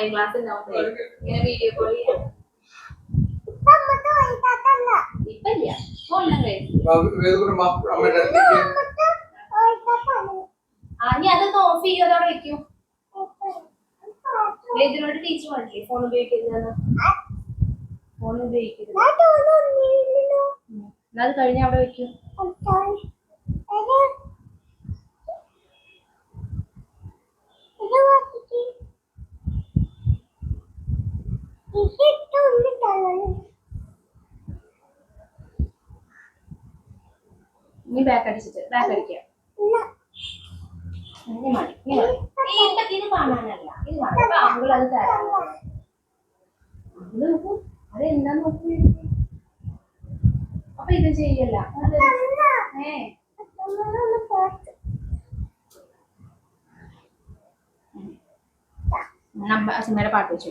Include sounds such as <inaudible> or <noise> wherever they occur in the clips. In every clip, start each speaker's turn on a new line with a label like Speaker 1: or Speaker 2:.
Speaker 1: Online class ഉണ്ടാവുമ്പോഴേ ഇങ്ങനെ video call ചെയ്യാം. ഇപ്പൊ ഇല്ല ഓൺലൈൻ ആ നീ അതൊന്ന് ഓഫ് ചെയ്യും അതവിടെ വെക്കും? ഇതിനോട് ടീച്ചർ പറഞ്ഞില്ലേ ഫോൺ ഉപയോഗിക്കരുതെന്ന് ഫോൺ ഉപയോഗിക്കരുത്. അത് കഴിഞ്ഞ അവിടെ വെക്കും. നീ ബാക്ക് അടിച്ചിട്ട് ബാക്ക് അടിക്കാം ഇനി മതി ഇനി ഇത് കാണാനല്ല. ഇത് ആളുകൾ അത് തരാം. അത് എന്താ നോക്കൂ? അപ്പൊ ഇത് ചെയ്യല്ല. ഏ. നമ്മ അച്ഛമ്മയുടെ പാട്ട് വെച്ചു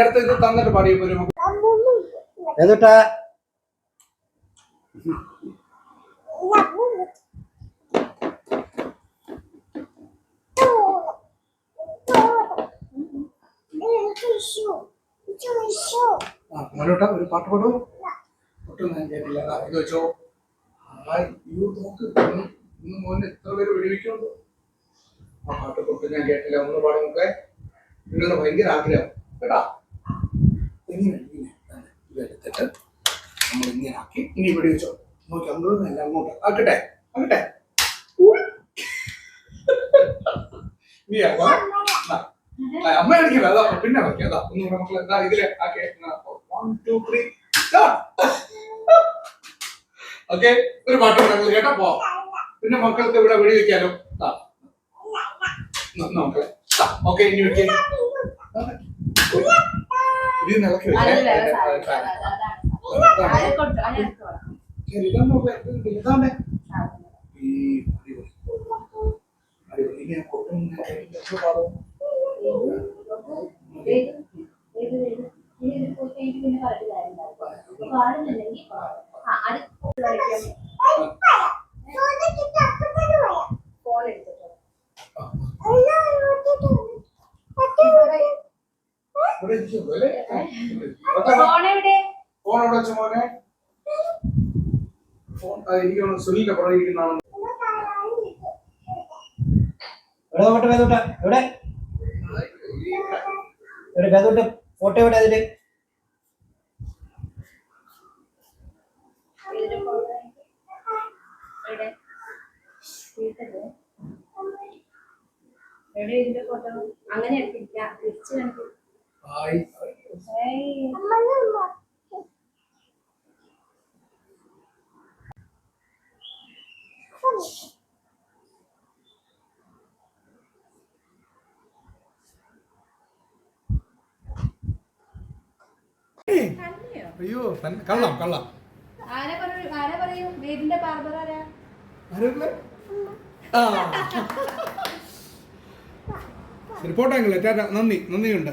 Speaker 2: അടുത്ത ഇത് തന്നിട്ട് പാടിയ പോലെ നമുക്ക്.
Speaker 3: ഏതോട്ടാ?
Speaker 2: മോനോട്ട ഒരു പാട്ട് പാടൂ. ഒട്ടും ഞാൻ കേട്ടില്ല. ഇത് വെച്ചോ. ആ നോക്ക്. ഇന്ന് മോനെ എത്ര പേര് വെടിവെക്കുന്നുണ്ട്. ആ പാട്ട് കൊടുത്ത് ഞാൻ കേട്ടില്ല. ഒന്ന് പാടും നോക്കെ നിങ്ങളുടെ ഭയങ്കര ആഗ്രഹം. കേട്ടാ? ഇങ്ങനെ നമ്മൾ ഇങ്ങനെ ആക്കി ഇനി വെടിവെച്ചോ നോക്കി അങ്ങോട്ട് നല്ല അങ്ങോട്ട്. ആക്കട്ടെ ആക്കട്ടെ. അമ്മ? അടിക്കില്ല അതാ പിന്നെ വെക്കാം അതാ ഒന്നുകൂടെ മക്കളെ എന്താ ഇതിലെ ആക്കെ. വൺ ടു ത്രീ ഓക്കെ ഒരു പാട്ട് കേട്ടാ? പോവാം പിന്നെ മക്കൾക്ക് ഇവിടെ വെടി വെക്കാലോ. നോക്കളെ ഓക്കെ ഇനി വെക്കേ ഇത് നിലയ്ക്ക്
Speaker 1: അത്
Speaker 2: വെച്ചേ
Speaker 1: വേറെ സാധനം അതാണ് അതെ കൊടുത്തു അതിനകത്ത് വേണം
Speaker 2: ഇതാണ്ടേ ഈ അടിപൊളി അടിപൊളി ഇനി കൊട്ടും പാടും
Speaker 1: ഏത് ഏത് ഏത് ഇനി ഇത് പോയി കഴിഞ്ഞിട്ട് പിന്നെ പറഞ്ഞിട്ട് കാര്യമില്ല പാടുന്നില്ലെങ്കിൽ ആ അത് കളിക്കാൻ ഫോൺ എടുത്തിട്ടോ
Speaker 2: ഇവിടെ ഇരിക്കുന്നു അല്ലേ
Speaker 1: ഫോൺ എവിടെ?
Speaker 2: ഫോൺ എവിടെ വെച്ച മോനെ? ഫോൺ ഇരിക്കണം സുനിലിന്റെ പുറകെ ഇരിക്കുന്നതാണ്
Speaker 3: എവിടെ നോട്ടെ വേദോട്ട? എവിടെ? എവിടെ വേദോട്ട? ഫോട്ടോ എവിടെ
Speaker 1: അതിൽ?
Speaker 2: ഹായ് അയ്യോ കള്ളം കള്ളം.
Speaker 1: ആരെ പറയൂ ആരെ വീടിന്റെ <laughs>
Speaker 2: നന്ദി നന്ദിയുണ്ട്.